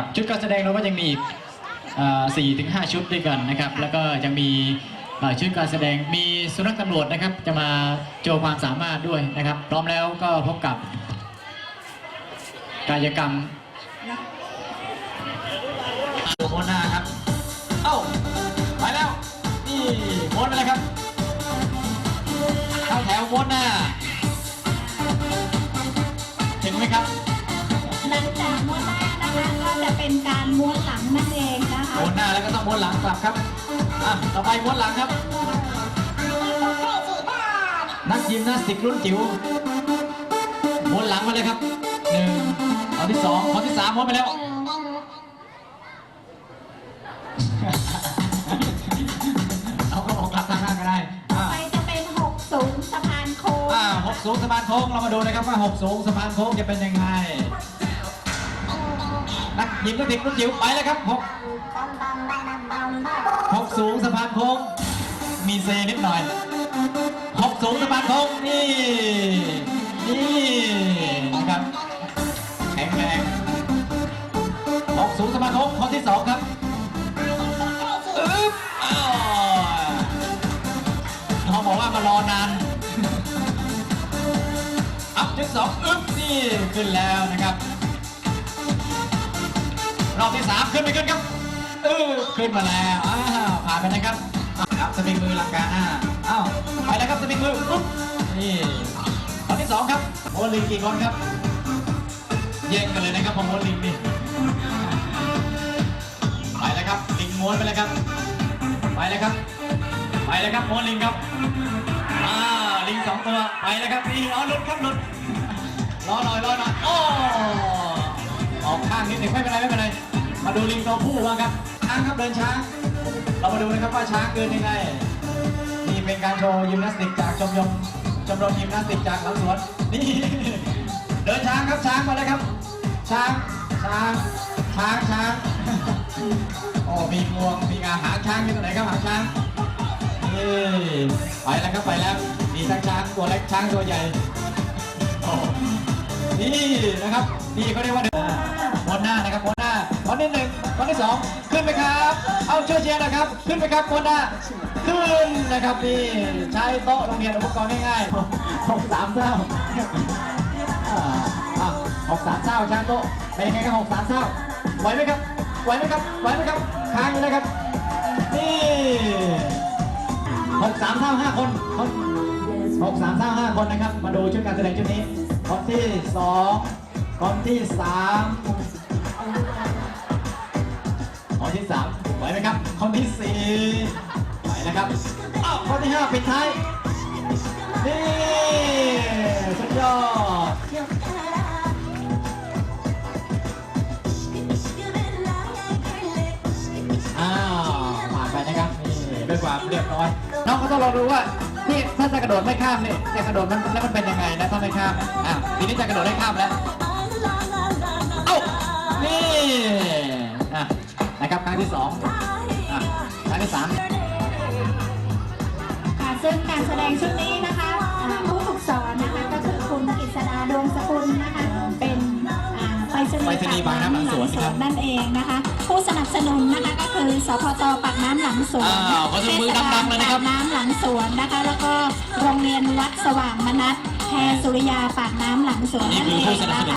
นะครับชุดการแสดงเราก็ยังมีอีกสี่ถึงห้าชุดด้วยกันนะครับแล้วก็ยังมีชุดการแสดงมีสุนัขตำรวจนะครับ จะมาโชว์ความสามารถด้วยนะครับ พร้อมแล้วก็พบกับกายกรรมโมนาครับ เอ้าไปแล้วนี่โมนไปเลยครับเข้าแถวโมนหน้า ม้วนหลังกลับครับอะต่อไปม้วนหลังครับ นักยิมนาสติกรุ่นจิ๋วม้วนหลังมาเลยครับหนึ่งคนที่สองคนที่สามม้วนไปแล้วเอาก็บอกกลับทางข้างก็ได้อ่าไปจะเป็นหกสูงสะพานโค้งอ่าหกสูงสะพานโค้งเรามาดูนะครับว่าหกสูงสะพานโค้งจะเป็นยังไง นักยิมนาติกรุ่นจิ๋วไปแล้วครับหกหกสูงสะพานโค้งมีเซนิดหน่อยหกสูงสะพานโค้งนี่นี่นะครับแข็งแรงหกสูงสะพานโค้งคนที่สองครับอึ๊บอ้าวเขาบอกว่ามารอนานอัพจุดสองอึ๊บนี่ขึ้นแล้วนะครับ รอบที่สามขึ้นไปขึ้นครับเออขึ้นมาแล้วอ้าวผ่านไปนะครับครับสปริงมือหลังกาหน้าอ้าวไปแล้วครับสปริงมือปุ๊บนี่คนที่สองครับโมลิงกี่คนครับแย่งกันเลยนะครับพอโมลิงนี่ไปแล้วครับลิงม้วนไปแล้วครับ ไปแล้วครับไปแล้วครับโมลิงครับอ่าวลิงสองตัวไปแล้วครับนี่เอาหลุดครับหลุดรอหน่อยรอหน่อยโอ้ออกข้างนิดหนึ่งไม่เป็นไรไม่เป็นไร มาดูลิงตัวผู้บ้างครับช้างครับเดินช้าง เรามาดูนะครับว่าช้างเดินยังไง นี่เป็นการโชว์ยิมนาสติกจากชมรมชมรมยิมนาสติกจากหลังสวน นี่เดินช้างครับช้างมาเลยครับ ช้างช้างช้างช้างโอ้มีงวงมีงาหางช้างอยู่ตรงไหนครับหางช้างนี่ไปแล้วครับไปแล้วมีทั้งช้างตัวเล็กช้างตัวใหญ่โอ้นี่นะครับนี่เขาเรียกว่าเดินบนหน้านะครับบน คนที่หนึ่งคนที่สองขึ้นไปครับ เอาช่วยเชียร์นะครับ ขึ้นไปครับบนหน้าขึ้นนะครับนี่ใช้โต๊ะโรงเรียนอุปกรณ์ง่ายๆหกสามเท่าหกสามเท่าช้างโต๊ะเป็นยังไงครับหกสามเท่าไหวไหมครับไหวไหมครับไหวไหมครับค้างอยู่นะครับ นี่หกสามเท่าห้าคนคนหกสามเท่าห้าคนนะครับ มาดูชุดการแสดงชุดนี้คนที่สองคนที่สาม คนที่สามไหวไหมครับคนที่สี่ไหวนะครับอ้าวคนที่ห้าปิดท้ายนี่สุดยอดอ้าวผ่านไปนะครับนี่ด้วยความเรียบร้อยน้องก็ต้องลองดูว่าที่ถ้าจะกระโดดไม่ข้ามเนี่ยจะกระโดดมันแล้วมันเป็นยังไงนะถ้าไม่ข้ามอะทีนี้จะกระโดดได้ข้ามแล้ว รับครั้งที่สองอะครั้งที่สามค่ะซึ่งการแสดงชุดนี้นะคะอ่าผู้ฝึกสอนนะคะก็คือคุณกฤษดาดวงสกุลนะคะ เป็นอ่าไปรษณีไปรษณีย์ปากน้ำหลังสวนครับนั่นเองนะคะ ผู้สนับสนุนนะคะก็คือสพตปากน้ำหลังสวนอ้าวขอเสียงมือดังๆเลยนะครับ ปากน้ำหลังสวนนะคะ แล้วก็โรงเรียนวัดสว่างมนัสแพรสุริยาปากน้ำหลังสวนนี่นั่นคือเอผู้งสนับนะสนุนคะ